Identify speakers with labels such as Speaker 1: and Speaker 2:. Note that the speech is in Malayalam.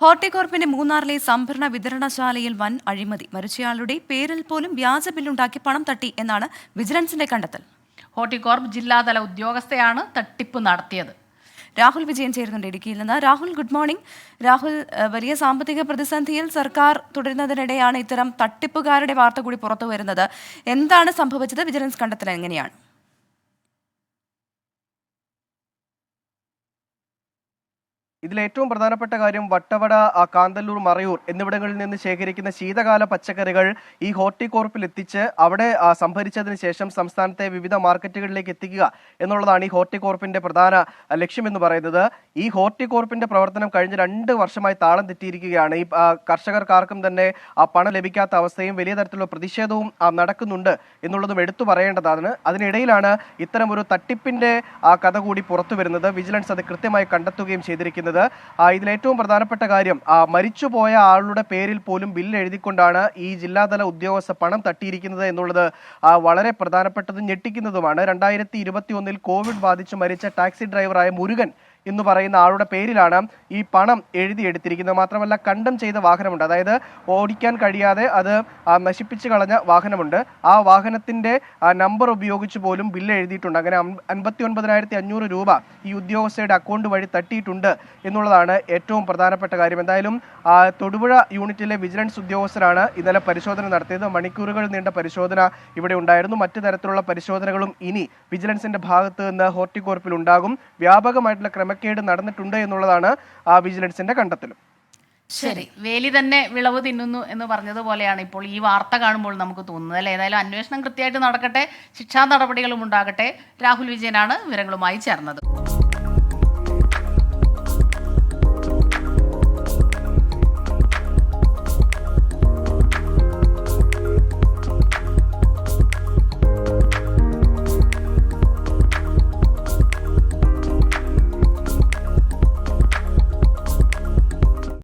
Speaker 1: ഹോർട്ടികോർപ്പിന്റെ മൂന്നാറിലെ സംഭരണ വിതരണശാലയിൽ വൻ അഴിമതി. മരിച്ചയാളുടെ പേരിൽ പോലും വ്യാജ ബില്ലുണ്ടാക്കി പണം തട്ടി എന്നാണ് വിജിലൻസിന്റെ കണ്ടെത്തൽ.
Speaker 2: ഹോർട്ടികോർപ്പ് ജില്ലാതല ഉദ്യോഗസ്ഥയാണ് തട്ടിപ്പ് നടത്തിയത്.
Speaker 1: രാഹുൽ വിജയൻ ചേരുന്നുണ്ട് ഇടുക്കിയിൽ നിന്ന്. Rahul good morning. രാഹുൽ വലിയ സാമ്പത്തിക പ്രതിസന്ധിയിൽ സർക്കാർ തുടരുന്നതിനിടെയാണ് ഇത്തരം തട്ടിപ്പുകാരുടെ വാർത്ത കൂടി പുറത്തു വരുന്നത്. എന്താണ് സംഭവിച്ചത്? വിജിലൻസ് കണ്ടെത്തൽ എങ്ങനെയാണ്?
Speaker 3: ഇതിൽ ഏറ്റവും പ്രധാനപ്പെട്ട കാര്യം വട്ടവട കാന്തല്ലൂർ മറയൂർ എന്നിവിടങ്ങളിൽ നിന്ന് ശേഖരിക്കുന്ന ശീതകാല പച്ചക്കറികൾ ഈ ഹോർട്ടികോർപ്പിൽ എത്തിച്ച് അവിടെ സംഭരിച്ചതിന് ശേഷം സംസ്ഥാനത്തെ വിവിധ മാർക്കറ്റുകളിലേക്ക് എത്തിക്കുക എന്നുള്ളതാണ് ഈ ഹോർട്ടികോർപ്പിന്റെ പ്രധാന ലക്ഷ്യമെന്ന് പറയുന്നത്. ഈ ഹോർട്ടികോർപ്പിന്റെ പ്രവർത്തനം കഴിഞ്ഞ രണ്ട് വർഷമായി താളം തെറ്റിയിരിക്കുകയാണ്. ഈ കർഷകർക്കാർക്കും തന്നെ പണം ലഭിക്കാത്ത അവസ്ഥയും വലിയ തരത്തിലുള്ള പ്രതിഷേധവും നടക്കുന്നുണ്ട് എന്നുള്ളതും എടുത്തു പറയേണ്ടതാണ്. അതിനിടയിലാണ് ഇത്തരം ഒരു തട്ടിപ്പിന്റെ കഥ കൂടി പുറത്തു വരുന്നത് വിജിലൻസ് അത് കൃത്യമായി കണ്ടെത്തുകയും ചെയ്തിരിക്കുന്നത് ആ, ഇതിൽ ഏറ്റവും പ്രധാനപ്പെട്ട കാര്യം മരിച്ചുപോയ ആളുടെ പേരിൽ പോലും ബില്ല് എഴുതിക്കൊണ്ടാണ് ഈ ജില്ലാതല ഉദ്യോഗസ്ഥ പണം തട്ടിയിരിക്കുന്നത് എന്നുള്ളത് വളരെ പ്രധാനപ്പെട്ടതും ഞെട്ടിക്കുന്നതുമാണ്. രണ്ടായിരത്തി ഇരുപത്തി ഒന്നിൽ കോവിഡ് ബാധിച്ച് മരിച്ച ടാക്സി ഡ്രൈവറായ മുരുകൻ എന്ന് പറയുന്ന ആളുടെ പേരിലാണ് ഈ പണം എഴുതിയെടുത്തിരിക്കുന്നത്. മാത്രമല്ല കണ്ടം ചെയ്ത വാഹനമുണ്ട്. അതായത് ഓടിക്കാൻ കഴിയാതെ അത് നശിപ്പിച്ചു കളഞ്ഞ വാഹനമുണ്ട്. ആ വാഹനത്തിന്റെ നമ്പർ ഉപയോഗിച്ച് പോലും ബില്ല് എഴുതിയിട്ടുണ്ട്. അങ്ങനെ അൻപത്തി ഒൻപതിനായിരത്തി അഞ്ഞൂറ് രൂപ ഈ ഉദ്യോഗസ്ഥയുടെ അക്കൗണ്ട് വഴി തട്ടിയിട്ടുണ്ട് എന്നുള്ളതാണ് ഏറ്റവും പ്രധാനപ്പെട്ട കാര്യം. എന്തായാലും തൊടുപുഴ യൂണിറ്റിലെ വിജിലൻസ് ഉദ്യോഗസ്ഥരാണ് ഇന്നലെ പരിശോധന നടത്തിയത്. മണിക്കൂറുകൾ നീണ്ട പരിശോധന ഇവിടെ ഉണ്ടായിരുന്നു. മറ്റു തരത്തിലുള്ള പരിശോധനകളും ഇനി വിജിലൻസിന്റെ ഭാഗത്ത് നിന്ന് ഹോർട്ടികോർപ്പിൽ ഉണ്ടാകും. വ്യാപകമായിട്ടുള്ള ക്രമക്കേട് നടന്നിട്ടുണ്ട് എന്നുള്ളതാണ് ആ വിജിലൻസിന്റെ കണ്ടെത്തലും.
Speaker 2: ശരി. വേലി തന്നെ വിളവ് തിന്നുന്നു എന്ന് പറഞ്ഞതുപോലെയാണ് ഇപ്പോൾ ഈ വാർത്ത കാണുമ്പോൾ നമുക്ക് തോന്നുന്നത് അല്ലേ? ഏതായാലും അന്വേഷണം കൃത്യമായിട്ട് നടക്കട്ടെ ശിക്ഷാ നടപടികളും ഉണ്ടാകട്ടെ. രാഹുൽ വിജയനാണ് വിവരങ്ങളുമായി ചേർന്നത്.